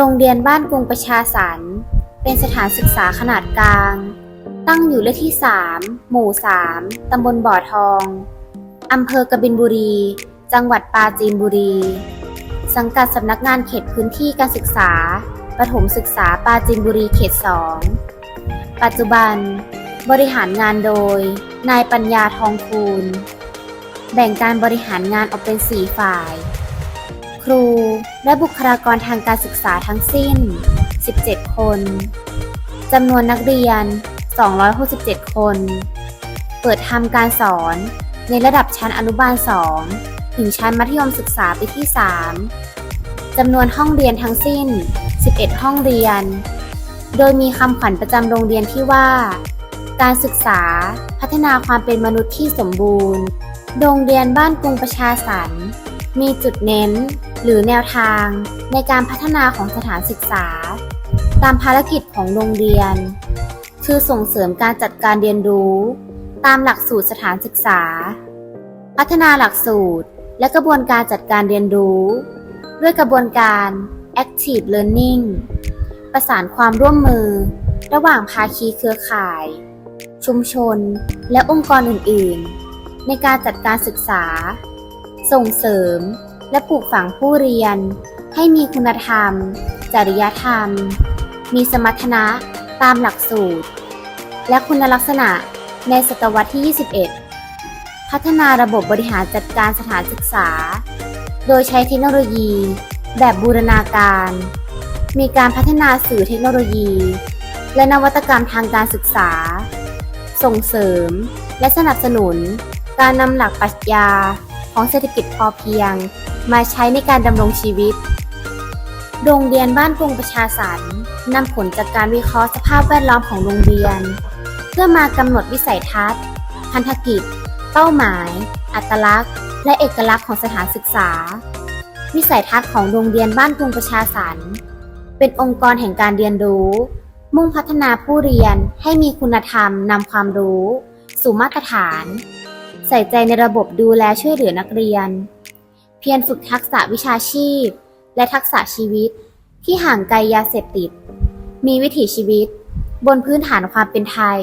โรงเรียนบ้านกรุงประชาสรรค์เป็นสถานศึกษาขนาดกลาง ตั้งอยู่เลขที่ 3 หมู่ 3 ตำบลบ่อทอง อำเภอกบินบุรี จังหวัดปราจีนบุรี สังกัดสำนักงานเขตพื้นที่การศึกษา ประถมศึกษาปราจีนบุรีเขต 2 ปัจจุบัน บริหารงานโดย นายปัญญาทองคูณ แบ่งการบริหารงานออกเป็น 4 ฝ่าย รู และบุคลากรทางการศึกษาทั้งสิ้น 17 คนจำนวนนักเรียน 267 คน เปิดทำการสอนในระดับชั้นอนุบาล 2 ถึงชั้นมัธยมศึกษาปีที่ 3จำนวนห้องเรียนทั้งสิ้น 11 ห้องเรียน โดยมีคำขวัญประจำโรงเรียนที่ว่า การศึกษาพัฒนาความเป็นมนุษย์ที่สมบูรณ์ โรงเรียนบ้านกรุงประชาสรรมีจุดเน้น หรือแนวทางในการพัฒนาของสถานศึกษา ตามภารกิจของโรงเรียน คือส่งเสริมการจัดการเรียนรู้ ตามหลักสูตรสถานศึกษา พัฒนาหลักสูตรและกระบวนการจัดการเรียนรู้ ด้วยกระบวนการ Active Learning ประสานความร่วมมือ ระหว่างภาคีเครือข่าย ชุมชน และองค์กรอื่น ๆ ในการจัดการศึกษา ส่งเสริม และปลูกฝังผู้เรียน ให้มีคุณธรรม จริยธรรม มีสมรรถนะตามหลักสูตร และคุณลักษณะในศตวรรษที่ 21 พัฒนาระบบบริหารจัดการสถานศึกษา โดยใช้เทคโนโลยี แบบบูรณาการ มีการพัฒนาสื่อเทคโนโลยี และนวัตกรรมทางการศึกษา ส่งเสริม และสนับสนุน การนำหลักปรัชญาของเศรษฐกิจพอเพียง มาใช้ในการดำรงชีวิต โรงเรียนบ้านกรุงประชาสรรค์นำผลจากการวิเคราะห์สภาพแวดล้อมของโรงเรียน เพื่อมากำหนดวิสัยทัศน์ พันธกิจ เป้าหมาย อัตลักษณ์ และเอกลักษณ์ของสถานศึกษา วิสัยทัศน์ของโรงเรียนบ้านกรุงประชาสรรค์เป็นองค์กรแห่งการเรียนรู้ มุ่งพัฒนาผู้เรียนให้มีคุณธรรมนำความรู้ สู่มาตรฐาน ใส่ใจในระบบดูแลช่วยเหลือนักเรียน เพียรฝึกทักษะวิชาชีพ และทักษะชีวิต ที่ห่างไกลยาเสพติด มีวิถีชีวิต บนพื้นฐานความเป็นไทย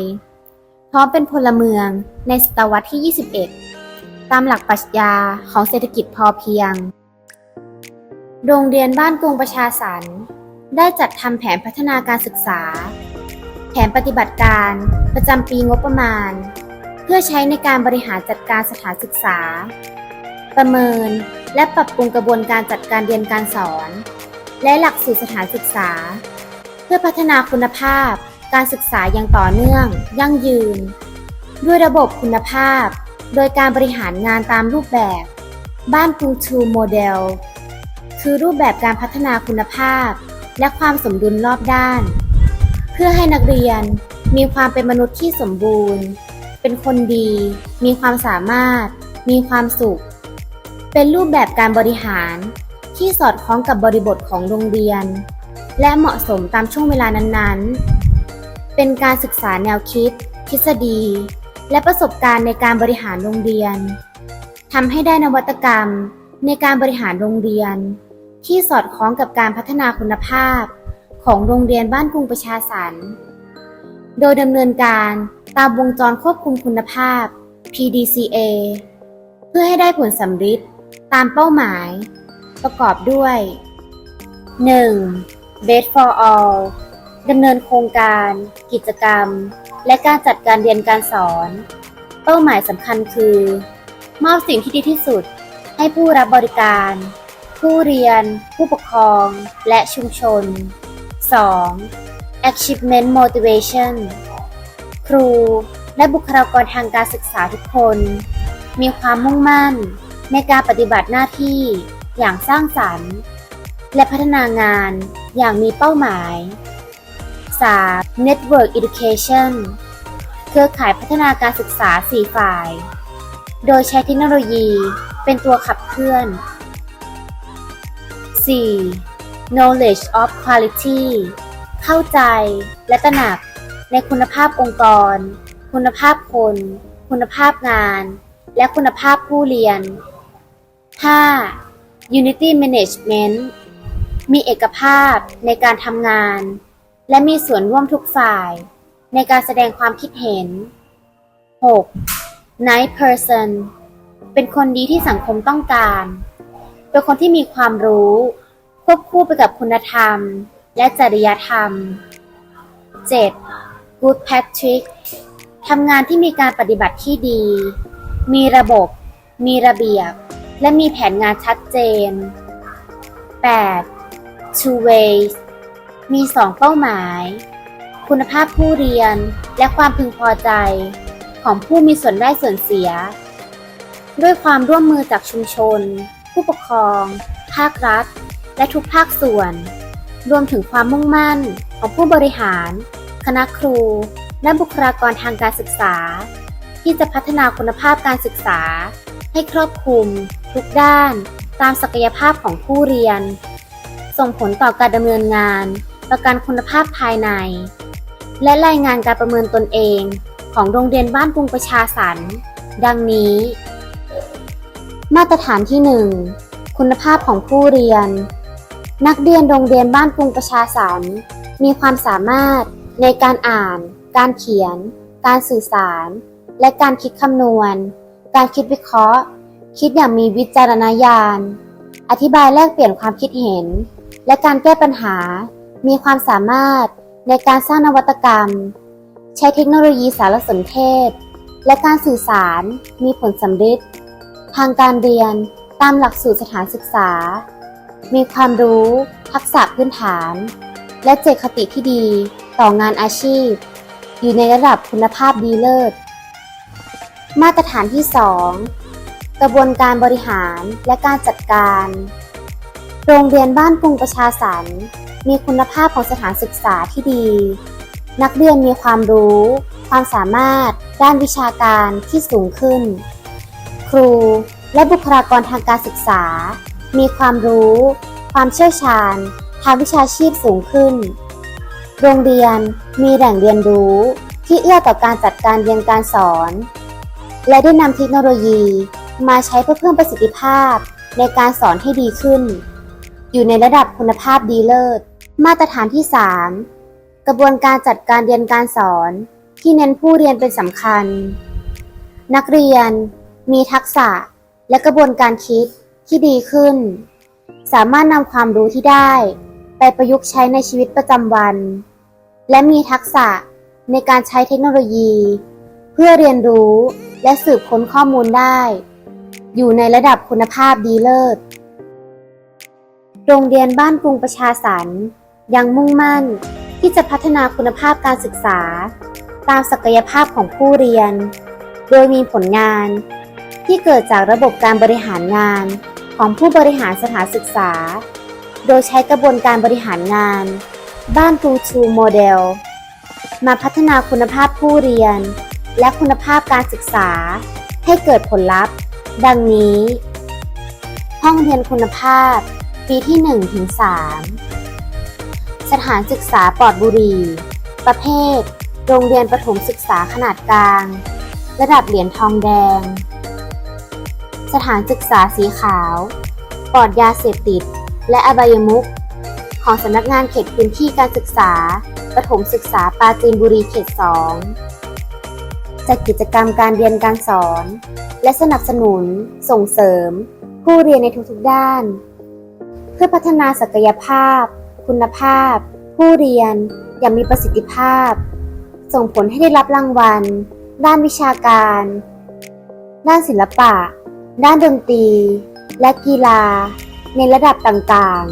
พร้อมเป็นพลเมืองในศตวรรษที่ 21 ตามหลักปรัชญาของเศรษฐกิจพอเพียง โรงเรียนบ้านกรุงประชาสรรค์ได้จัดทำแผนพัฒนาการศึกษา แผนปฏิบัติการประจำปีงบประมาณ เพื่อใช้ในการบริหารจัดการสถานศึกษา ประเมิน และปรับปรุงกระบวนการจัดการเรียนการสอน และหลักสูตรสถานศึกษา เพื่อพัฒนาคุณภาพ การศึกษาอย่างต่อเนื่อง ยั่งยืน ด้วยระบบคุณภาพ โดยการบริหารงานตามรูปแบบ บ้านกรุงทูโมเดล คือรูปแบบการพัฒนาคุณภาพ และความสมดุลรอบด้าน เพื่อให้นักเรียนมีความเป็นมนุษย์ที่สมบูรณ์ เป็นคนดี มีความสามารถ มีความสุข เป็นรูปแบบการบริหาร ที่สอดคล้องกับบริบทของโรงเรียน และเหมาะสมตามช่วงเวลานั้นๆ เป็นการศึกษาแนวคิด ทฤษฎี และประสบการณ์ในการบริหารโรงเรียนทำให้ได้นวัตกรรมในการบริหารโรงเรียน ที่สอดคล้องกับการพัฒนาคุณภาพ ของโรงเรียนบ้านกรุงประชาสรรค์โดยดำเนินการตามวงจรควบคุมคุณภาพ PDCA เพื่อให้ได้ผลสำฤทธิ์ ตามเป้าหมาย ประกอบด้วย 1. Best for all ดำเนินโครงการ กิจกรรม และการจัดการเรียนการสอน เป้าหมายสำคัญคือ มอบสิ่งที่ดีที่สุด ให้ผู้รับบริการ ผู้เรียน ผู้ปกครอง และชุมชน 2. Achievement Motivation ครู และบุคลากรทางการศึกษาทุกคน มีความมุ่งมั่น ในการปฏิบัติหน้าที่อย่างสร้างสรรค์ และพัฒนางานอย่างมีเป้าหมาย 3. Network Education เครือข่ายพัฒนาการศึกษา 4 ฝ่าย โดยใช้เทคโนโลยีเป็นตัวขับเคลื่อน 4. Knowledge of Quality เข้าใจและตระหนักในคุณภาพองค์กร คุณภาพคน คุณภาพงาน และคุณภาพผู้เรียน 5. Unity Management มีเอกภาพในการทำงาน และมีส่วนร่วมทุกฝ่าย ในการแสดงความคิดเห็น 6. nice person เป็นคนดีที่สังคมต้องการ เป็นคนที่มีความรู้ ควบคู่ไปกับคุณธรรม และจริยธรรม 7. good Patrick ทำงานที่มีการปฏิบัติที่ดี มีระบบ มีระเบียบ และมีแผนงานชัดเจน 8. two ways มีสองเป้าหมาย คุณภาพผู้เรียนและความพึงพอใจ ของผู้มีส่วนได้ส่วนเสีย ด้วยความร่วมมือจากชุมชน ผู้ปกครอง ภาครัฐ และทุกภาคส่วน รวมถึงความมุ่งมั่นของผู้บริหาร คณะครู และบุคลากรทางการศึกษา ที่จะพัฒนาคุณภาพการศึกษา ให้ครอบคลุม ทุกด้านตามศักยภาพของผู้เรียน ส่งผลต่อการดำเนินงาน ประกันคุณภาพภายใน และรายงานการประเมินตนเองของโรงเรียนบ้านกรุงประชาสรรค์ดังนี้ มาตรฐานที่ 1 คุณภาพของผู้เรียน นักเรียนโรงเรียนบ้านกรุงประชาสรรค์มีความสามารถในการอ่าน การเขียน การสื่อสาร และการคิดคำนวณ การคิดวิเคราะห์ คิดอย่างมีวิจารณญาณ อธิบายแลกเปลี่ยนความคิดเห็น และการแก้ปัญหา มีความสามารถในการสร้างนวัตกรรม ใช้เทคโนโลยีสารสนเทศ และการสื่อสารมีผลสำเร็จทางการเรียนตามหลักสูตรสถานศึกษา มีความรู้ ทักษะพื้นฐาน และเจตคติที่ดีต่องานอาชีพ อยู่ในระดับคุณภาพดีเลิศ มาตรฐานที่ 2 กระบวนการบริหารและการจัดการ โรงเรียนบ้านกรุงประชาสรรค์มีคุณภาพของสถานศึกษาที่ดี นักเรียนมีความรู้ ความสามารถ ด้านวิชาการที่สูงขึ้น ครูและบุคลากรทางการศึกษา มีความรู้ ความเชี่ยวชาญ ทางวิชาชีพสูงขึ้น โรงเรียนมีแหล่งเรียนรู้ที่เอื้อต่อการจัดการเรียนการสอน และได้นำเทคโนโลยีมาใช้เพื่อเพิ่มประสิทธิภาพ ในการสอนให้ดีขึ้น อยู่ในระดับคุณภาพดีเลิศ มาตรฐานที่ 3 กระบวนการจัดการเรียนการสอน ที่เน้นผู้เรียนเป็นสำคัญ นักเรียนมีทักษะและกระบวนการคิดที่ดีขึ้น สามารถนำความรู้ที่ได้ ไปประยุกต์ใช้ในชีวิตประจำวัน และมีทักษะในการใช้เทคโนโลยี เพื่อเรียนรู้และสืบค้นข้อมูลได้ อยู่ในระดับคุณภาพดีเลิศ โรงเรียนบ้านกรุงประชาสรรค์ยังมุ่งมั่นที่จะพัฒนาคุณภาพการศึกษา ตามศักยภาพของผู้เรียน โดยมีผลงาน ที่เกิดจากระบบการบริหารงานของผู้บริหารสถานศึกษา โดยใช้กระบวนการบริหารงาน บ้านกรุงชูโมเดล มาพัฒนาคุณภาพผู้เรียน และคุณภาพการศึกษา ให้เกิดผลลัพธ์ ดังนี้ ห้องเรียนคุณภาพ ปีที่1ถึง3สถานศึกษาปลอดบุหรี่ประเภท โรงเรียนประถมศึกษาขนาดกลาง ระดับเหรียญทองแดง สถานศึกษาสีขาว ปลอดยาเสพติด และอบายมุขของสำนักงานเขตพื้นที่การศึกษา ประถมศึกษาปราจีนบุรีเขต 2 จัดกิจกรรมการเรียนการสอน และสนับสนุน ส่งเสริม ผู้เรียนในทุกๆด้าน เพื่อพัฒนาศักยภาพ คุณภาพ ผู้เรียนอย่างมีประสิทธิภาพ ส่งผลให้ได้รับรางวัล ด้านวิชาการ ด้านศิลปะ ด้านดนตรี และกีฬา ในระดับต่าง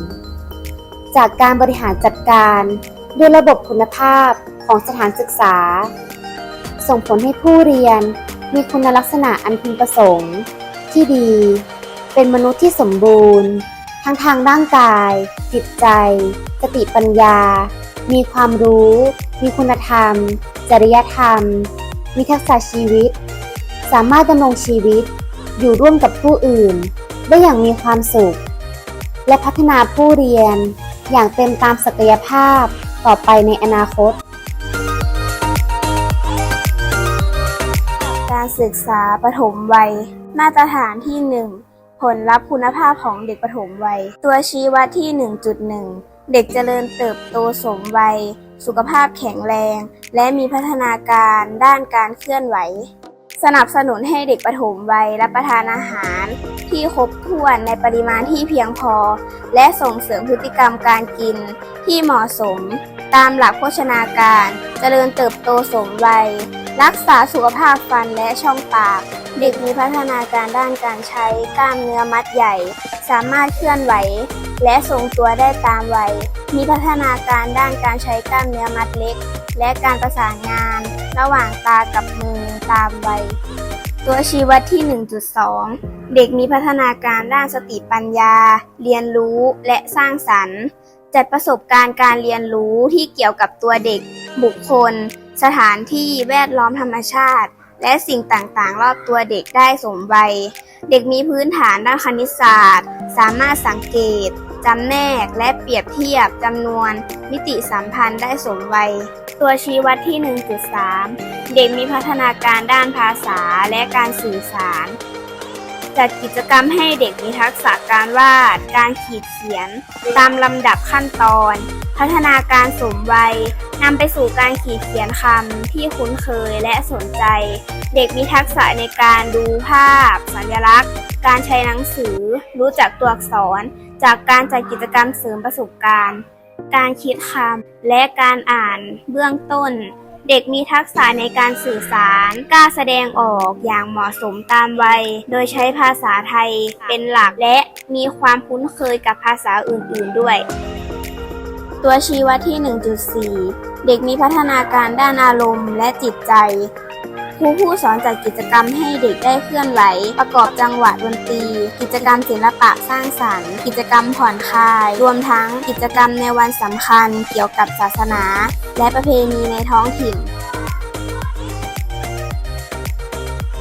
ๆ จากการบริหารจัดการด้วยระบบคุณภาพของสถานศึกษา ส่งผลให้ผู้เรียนมีคุณลักษณะอันพึงประสงค์ ที่ดี เป็นมนุษย์ที่สมบูรณ์ ทั้งทางร่างกาย จิตใจ สติปัญญา มีความรู้ มีคุณธรรม จริยธรรม มีทักษะชีวิต สามารถดำรงชีวิต อยู่ร่วมกับผู้อื่น ได้อย่างมีความสุข และพัฒนาผู้เรียนอย่างเต็มตามศักยภาพต่อไปในอนาคต ศึกษาปฐมวัย มาตรฐานที่ 1 ผลลัพธ์คุณภาพของเด็กปฐมวัย ตัวชี้วัดที่ 1.1 เด็กเจริญเติบโตสมวัย สุขภาพแข็งแรง และมีพัฒนาการด้านการเคลื่อนไหว สนับสนุนให้เด็กปฐมวัยรับประทานอาหาร ที่ครบถ้วนในปริมาณที่เพียงพอ และส่งเสริมพฤติกรรมการกินที่เหมาะสม ตามหลักโภชนาการ เจริญเติบโตสมวัย รักษาสุขภาพฟันและช่องปาก เด็กมีพัฒนาการด้านการใช้กล้ามเนื้อมัดใหญ่ สามารถเคลื่อนไหว และทรงตัวได้ตามวัย มีพัฒนาการด้านการใช้กล้ามเนื้อมัดเล็ก และการประสานงาน ระหว่างตากับมือตามวัย ตัวชี้วัดที่ 1.2 เด็กมีพัฒนาการด้านสติปัญญา เรียนรู้และสร้างสรรค์ จัดประสบการณ์การเรียนรู้ที่เกี่ยวกับตัวเด็ก บุคคล สถานที่แวดล้อมธรรมชาติ และสิ่งต่างๆ รอบตัวเด็กได้สมวัย เด็กมีพื้นฐานด้านคณิตศาสตร์ สามารถสังเกตจำแนกและเปรียบเทียบจำนวน มิติสัมพันธ์ได้สมวัย ตัวชี้วัดที่ 1.3 เด็กมีพัฒนาการด้านภาษาและการสื่อสาร จัดกิจกรรมให้เด็กมีทักษะการวาด การขีดเขียน ตามลำดับขั้นตอน พัฒนาการสมวัยนำไปสู่การขีดเขียนคำที่คุ้นเคยและสนใจ เด็กมีทักษะในการดูภาพ สัญลักษณ์ การใช้หนังสือ รู้จักตัวอักษร จากการจัดกิจกรรมเสริมประสบการณ์ การคิดคำและการอ่านเบื้องต้น เด็กมีทักษะในการสื่อสารกล้าแสดงออกอย่างเหมาะสมตามวัย โดยใช้ภาษาไทยเป็นหลักและมีความคุ้นเคยกับภาษาอื่นๆด้วย ตัวชี้วัดที่ 1.4 เด็กมีพัฒนาการด้านอารมณ์และจิตใจ รูผู้สอนจัดกิจกรรมให้เด็กได้เคลื่อนไหว ประกอบจังหวะดนตรี กิจกรรมศิลปะสร้างสรรค์ กิจกรรมผ่อนคลาย รวมทั้งกิจกรรมในวันสำคัญเกี่ยวกับศาสนา และประเพณีในท้องถิ่น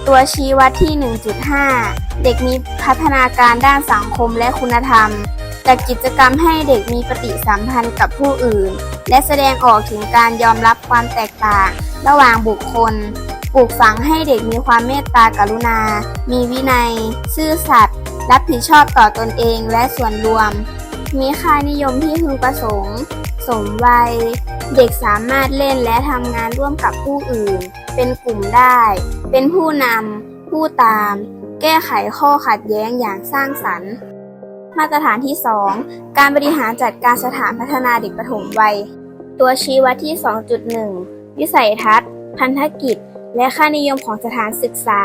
ตัวชี้วัดที่ 1.5 เด็กมีพัฒนาการด้านสังคมและคุณธรรมจัดกิจกรรมให้เด็กมีปฏิสัมพันธ์กับผู้อื่น และแสดงออกถึงการยอมรับความแตกต่าง ระหว่างบุคคล ปลูกฝังให้เด็กมีความเมตตากรุณา มีวินัย ซื่อสัตย์ รับผิดชอบต่อตนเองและส่วนรวม มีค่านิยมที่พึงประสงค์ สมวัย เด็กสามารถเล่นและทำงานร่วมกับผู้อื่น เป็นกลุ่มได้ เป็นผู้นำ ผู้ตาม แก้ไขข้อขัดแย้งอย่างสร้างสรรค์ มาตรฐานที่ 2 การบริหารจัดการสถานพัฒนาเด็กปฐมวัย ตัวชี้วัดที่ 2.1 วิสัยทัศน์ พันธกิจ และค่านิยมของสถานศึกษา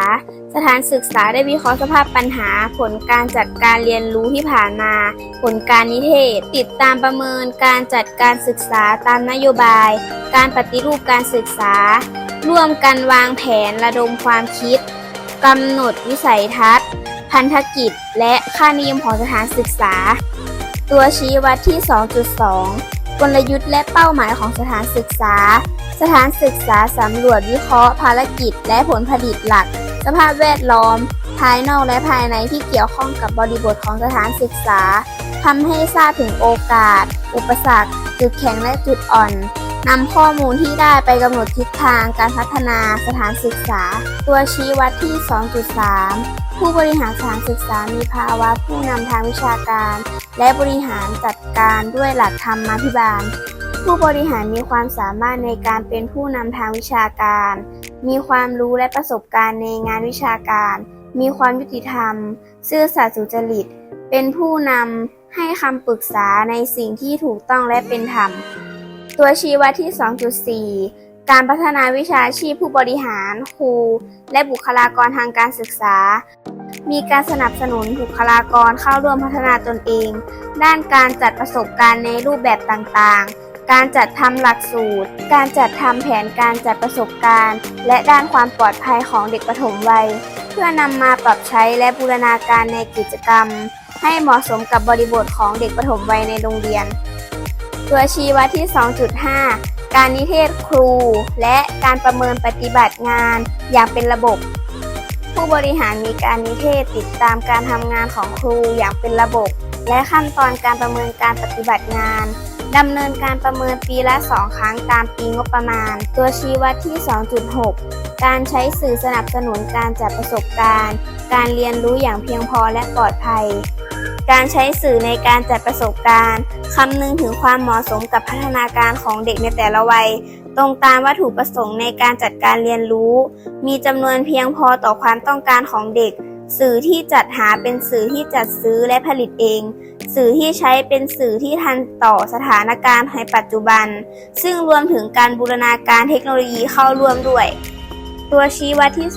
สถานศึกษาได้วิเคราะห์สภาพปัญหา ผลการจัดการเรียนรู้ที่ผ่านมา ผลการนิเทศ ติดตามประเมินการจัดการศึกษาตามนโยบาย การปฏิรูปการศึกษา ร่วมกันวางแผนระดมความคิดกำหนดวิสัยทัศน์ พันธกิจ และค่านิยมของสถานศึกษา ตัวชี้วัดที่ 2.2 กลยุทธ์และเป้าหมายของสถานศึกษา สถานศึกษาสำรวจวิเคราะห์ภารกิจ และผลผลิตหลัก สภาพแวดล้อม ภายนอกและภายในที่เกี่ยวข้องกับบริบทของสถานศึกษาทำให้ทราบถึงโอกาส อุปสรรค จุดแข็งและจุดอ่อนนำข้อมูลที่ได้ไปกำหนดทิศทางการพัฒนาสถานศึกษา ตัวชี้วัดที่ 2.3 ผู้บริหารสถานศึกษามีภาวะผู้นำทางวิชาการ และบริหารจัดการด้วยหลักธรรมาภิบาล ผู้บริหารมีความสามารถในการเป็นผู้นำทางวิชาการ มีความรู้และประสบการณ์ในงานวิชาการ มีความยุติธรรม ซื่อสัตย์สุจริต เป็นผู้นำให้คำปรึกษาในสิ่งที่ถูกต้องและเป็นธรรม ตัวชี้วัดที่ 2.4 การพัฒนาวิชาชีพผู้บริหาร ครู และบุคลากรทางการศึกษา มีการสนับสนุนบุคลากรเข้าร่วมพัฒนาตนเอง ด้านการจัดประสบการณ์ในรูปแบบต่างๆ การจัดทำหลักสูตร การจัดทำแผนการจัดประสบการณ์ และด้านความปลอดภัยของเด็กปฐมวัย เพื่อนำมาปรับใช้และบูรณาการในกิจกรรม ให้เหมาะสมกับบริบทของเด็กปฐมวัยในโรงเรียน ตัวชี้วัดที่ 2.5 การนิเทศครู และการประเมินปฏิบัติงานอย่างเป็นระบบ ผู้บริหารมีการนิเทศติดตามการทำงานของครูอย่างเป็นระบบ และขั้นตอนการประเมินการปฏิบัติงาน ดำเนินการประเมินปีละ 2 ครั้งตามปีงบประมาณ ตัวชี้วัดที่ 2.6 การใช้สื่อสนับสนุนการจัดประสบการณ์ การเรียนรู้อย่างเพียงพอและปลอดภัย การใช้สื่อในการจัดประสบการณ์คำนึงถึงความเหมาะสมกับพัฒนาการของเด็กในแต่ละวัย ตรงตามวัตถุประสงค์ในการจัดการเรียนรู้ มีจำนวนเพียงพอต่อความต้องการของเด็ก สื่อที่จัดหาเป็นสื่อที่จัดซื้อและผลิตเอง สื่อที่ใช้เป็นสื่อที่ทันต่อสถานการณ์ในปัจจุบัน ซึ่งรวมถึงการบูรณาการเทคโนโลยีเข้าร่วมด้วย ตัวชี้วัดที่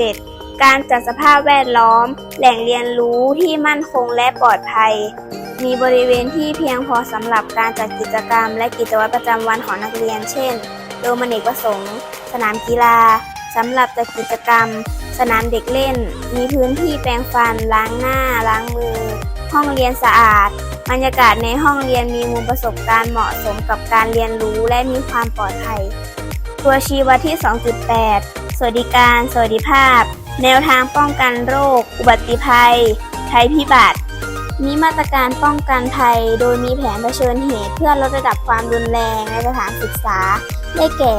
2.7 การจัดสภาพแวดล้อม แหล่งเรียนรู้ที่มั่นคงและปลอดภัย มีบริเวณที่เพียงพอสำหรับการจัดกิจกรรม และกิจวัตรประจำวันของนักเรียน เช่นโดมเนกประสงค์ สนามกีฬา สำหรับจัดกิจกรรม สนามเด็กเล่น มีพื้นที่แปรงฟัน ล้างหน้า ล้างมือ ห้องเรียนสะอาด บรรยากาศในห้องเรียนมีมุมประสบการณ์เหมาะสมกับการเรียนรู้และมีความปลอดภัย ตัวชี้วัดที่ 2.8 สวัสดิการ สวัสดิภาพ แนวทางป้องกันโรค อุบัติภัย ภัยพิบัติมีมาตรการป้องกันภัย โดยมีแผนเผชิญเหตุเพื่อลดระดับความรุนแรงในสถานศึกษา ได้แก่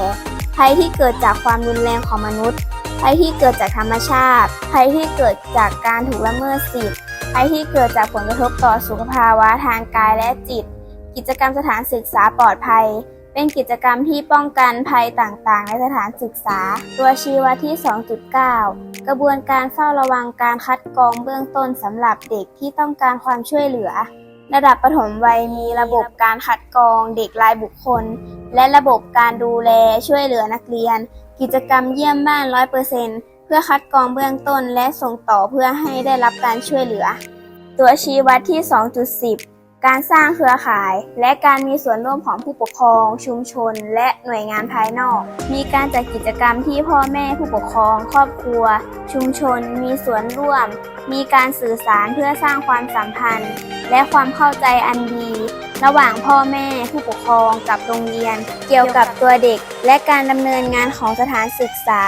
ภัยที่เกิดจากความรุนแรงของมนุษย์ ภัยที่เกิดจากธรรมชาติ ภัยที่เกิดจากการถูกละเมิดสิทธิภัยที่เกิดจากผลกระทบต่อสุขภาวะทางกายและจิต กิจกรรมสถานศึกษาปลอดภัย เป็นกิจกรรมที่ป้องกันภัยต่างๆ ในสถานศึกษา ตัวชี้วัดที่ 2.9 กระบวนการเฝ้าระวังการคัดกรองเบื้องต้นสำหรับเด็กที่ต้องการความช่วยเหลือ ระดับประถมวัยมีระบบการคัดกรองเด็กรายบุคคล และระบบการดูแลช่วยเหลือนักเรียน กิจกรรมเยี่ยมบ้าน 100%เพื่อคัดกรองเบื้องต้นและส่งต่อเพื่อให้ได้รับการช่วยเหลือ ตัวชี้วัดที่ 2.10 การสร้างเครือข่าย และการมีส่วนร่วมของผู้ปกครอง ชุมชน และหน่วยงานภายนอก มีการจัดกิจกรรมที่พ่อแม่ผู้ปกครอง ครอบครัว ชุมชน มีส่วนร่วม มีการสื่อสารเพื่อสร้างความสัมพันธ์ และความเข้าใจอันดี ระหว่างพ่อแม่ผู้ปกครองกับโรงเรียน เกี่ยวกับตัวเด็ก และการดำเนินงานของสถานศึกษา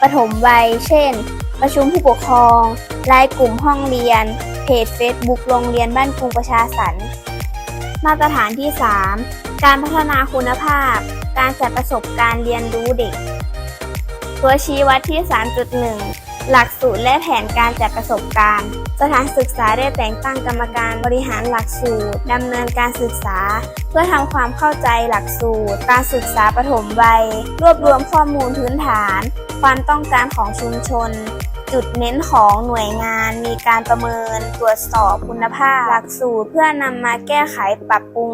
ปฐมวัย เช่น ประชุมผู้ปกครองไลน์กลุ่มห้องเรียนเพจ Facebook โรงเรียนบ้านกรุงประชาสรรค์ มาตรฐานที่ 3 การพัฒนาคุณภาพ การจัดประสบการณ์เรียนรู้เด็ก ตัวชี้วัดที่ 3.1 หลักสูตรและแผนการจัดประสบการณ์ สถานศึกษาได้แต่งตั้งกรรมการบริหารหลักสูตรดำเนินการศึกษา เพื่อทำความเข้าใจหลักสูตร การศึกษาปฐมวัย รวบรวมข้อมูลพื้นฐาน ความต้องการของชุมชน จุดเน้นของหน่วยงานมีการประเมินตรวจสอบคุณภาพ หลักสูตรเพื่อนำมาแก้ไขปรับปรุง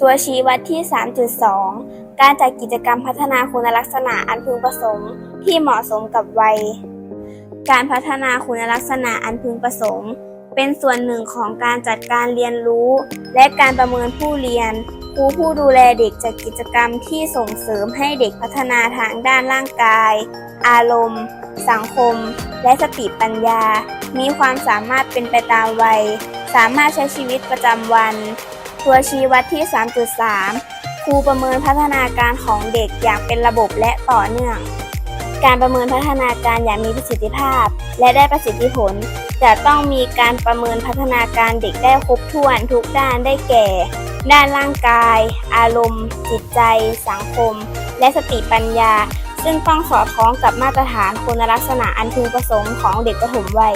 ตัวชี้วัดที่ 3.2 การจัดกิจกรรมพัฒนาคุณลักษณะอันพึงประสงค์ที่เหมาะสมกับวัย การพัฒนาคุณลักษณะอันพึงประสงค์ เป็นส่วนหนึ่งของการจัดการเรียนรู้ และการประเมินผู้เรียนครูผู้ดูแลเด็กจัดกิจกรรมที่ส่งเสริมให้เด็กพัฒนาทางด้านร่างกาย อารมณ์ สังคม และสติปัญญา มีความสามารถเป็นไปตามวัย สามารถใช้ชีวิตประจำวัน ตัวชี้วัดที่ 3.3 ครูประเมินพัฒนาการของเด็กอย่างเป็นระบบและต่อเนื่อง การประเมินพัฒนาการอย่างมีประสิทธิภาพ และได้ประสิทธิผล จะต้องมีการประเมินพัฒนาการเด็กได้ครบถ้วนทุกด้านได้แก่ ด้านร่างกาย อารมณ์ จิตใจ สังคม และสติปัญญา ซึ่งต้องสอดคล้องกับมาตรฐานคุณลักษณะอันพึงประสงค์ของเด็กประถมวัย